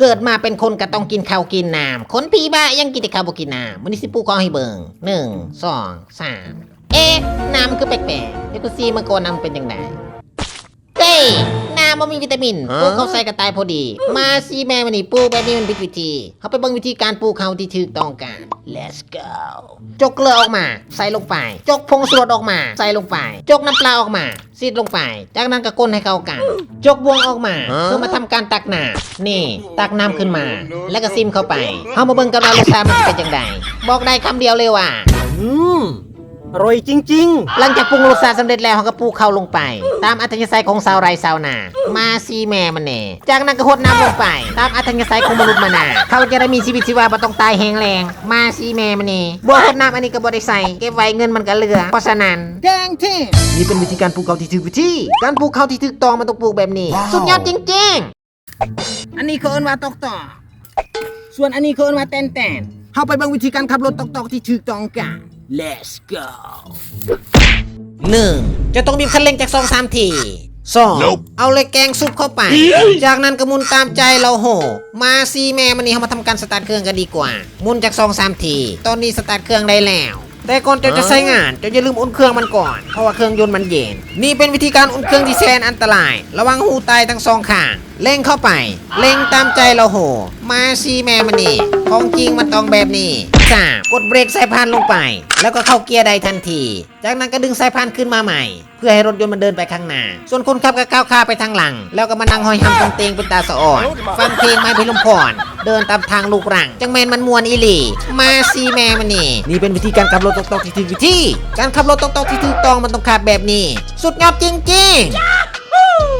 เกิดมาเป็นคนก็ต้องกินข้าวกินน้ำคนพีบ้ายังกินแต่ข้าวบ่กินน้ำมันนี่สิปูกองให้เบิงหนึ่งสองสามเอ๊ะน้ำคือแปลกๆเดี๋ยวกูซีมาก่อนน้ำเป็นยังไง น้ำมันมีวิตามินปูเขาใส่กระต่ายพอดี มาซีแม่มันนี่ปูแบบนี้มันผิดวิธีเขาไปเบิ่งวิธีการปูเขาที่ถูกต้องกัน let's go จกเกลือออกมา ใส่ลงไป จกผงชูรสออกมา ใส่ลงไป จกน้ำปลาออกมาซีดลงไป จากนั้นก็ก้นให้เข้ากัน จกบวงออกมาเพื่อมาทำการตักน้ำนี่ ตักน้ำขึ้นมา แล้วก็ซิมเข้าไปเฮามาเบิ่งกันว่ารสชาติมันจะเป็นจังไดบอกได้คำเดียวเลยว่า อืม อร่อยจริง หลังจากปรุงรสชาติสำเร็จแล้วเขาก็ปูเข้าลงไป ตามอัธยาศัยของสาวไรสาวนา มาซีแม่มันเน่จากนั้นก็หดน้ำลงไป ตามอัธยาศัยของมนุษย์มานาเขาจะได้มีชีวิตชีวาบ่ต้องตายแห้งแรงมาซีแม่มันเน่บ่หดน้ำอันนี้ก็บ่ได้ใส่เก็บไว้เงินมันก็เหลือ เพราะฉะนั้น แดงที่นี่เป็นวิธีการปลูกเขาที่ถูกวิธีการปลูกเขาที่ถูกต้องมันต้องปลูกแบบนี้ สุดยอดจริง ๆ อันนี้เขาเอิ้นว่าตอกต่อ ส่วนอันนี้เขาเอิ้นว่าแตนแตนเฮาไปเบิ่งวิธีการขับรถตอกๆที่ถูกต้องกัน let's go หนึ่งจะต้องบีบคันเร่งจากสองสามทีสองเอาเลยแกงซุปเข้าไป จากนั้นก็หมุนตามใจเราโห มาซีแม่มันนี่เขามาทำการสตาร์ทเครื่องกันดีกว่าหมุนจากสองสามที ตอนนี้สตาร์ทเครื่องได้แล้ว แต่ก่อนเจ้าจะใช้งานเจ้าอย่าลืมอุ่นเครื่องมันก่อน เพราะว่าเครื่องยนต์มันเย็น นี่เป็นวิธีการอุ่นเครื่องที่แสนอันตราย ระวังหูตายทั้งสองข้างเร่งเข้าไปเร่งตามใจเราโห มาซีแม่มันนี่ ของจริงมันต้องแบบนี้สามกดเบรกสายพานลงไป แล้วก็เข้าเกียร์ได้ทันที จากนั้นก็ดึงสายพานขึ้นมาใหม่ เพื่อให้รถยนต์มันเดินไปข้างหน้า ส่วนคนขับก็ก้าวขาไปทางหลัง แล้วก็มานั่งหอยหำตรงเตงเป็นตาสะอ่อน ฟังเพลงไม้พิลมพร เดินตามทางลูกรัง จังแมนมันมวนอีหลีมาซีแม่มันนี่ นี่เป็นวิธีการขับรถตกๆที่ถูกวิธี การขับรถตกๆที่ถูกต้องมันต้องขับแบบนี้ สุดยอดจริงๆ